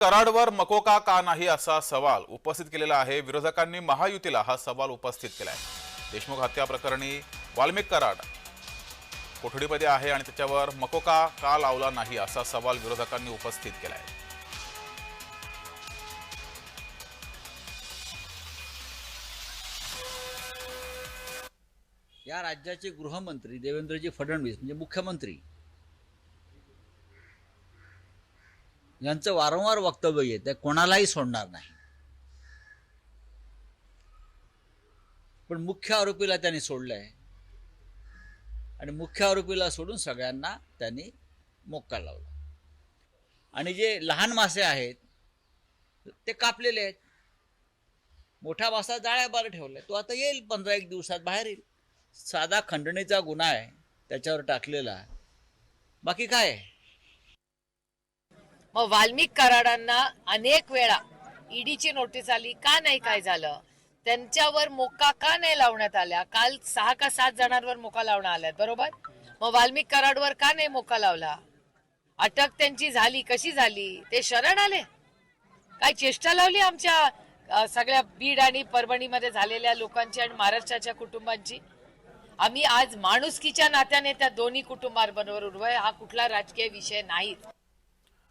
कराडवर मकोका का नाही असा सवाल उपस्थित केलेला आहे. विरोधकांनी महायुतीला हा सवाल उपस्थित केला आहे देशमुख हत्या प्रकरणी वाल्मिक कराड कोठडीमध्ये आहे आणि त्याच्यावर मकोका का लावला नाही असा सवाल विरोधकांनी उपस्थित केला आहे या राज्याचे गृहमंत्री देवेंद्रजी फडणवीस म्हणजे मुख्यमंत्री यांचं वारंवार वक्तव्य येत आहे कोणालाही सोडणार नाही. पण मुख्य आरोपीला त्यांनी सोडलंय. आणि मुख्य आरोपीला सोडून सगळ्यांना त्यांनी मोक्का लावला. आणि जे लहान मासे आहेत ते कापलेले आहेत. मोठा मासा जाळ्याबार ठेवलाय तो आता येईल पंधरा एक दिवसात बाहेर येईल. साधा खंडणीचा गुन्हा आहे त्याच्यावर टाकलेला. बाकी काय आहे? मग वाल्मिक कराडांना अनेक वेळा ईडीची नोटीस आली का नाही काय झालं? त्यांच्यावर मोका का नाही लावण्यात आल्या? काल सहा का सात जणांवर मोका लावण्यात आल्यात बरोबर? मग वाल्मिक कराडवर का नाही मोका लावला? अटक त्यांची झाली कशी झाली? ते शरण आले? काय चेष्टा लावली आमच्या सगळ्या बीड आणि परभणीमध्ये झालेल्या लोकांची आणि महाराष्ट्राच्या कुटुंबांची? आम्ही आज माणुसकीच्या नात्याने त्या दोन्ही कुटुंबांबरोबर उभं हा कुठला राजकीय विषय नाही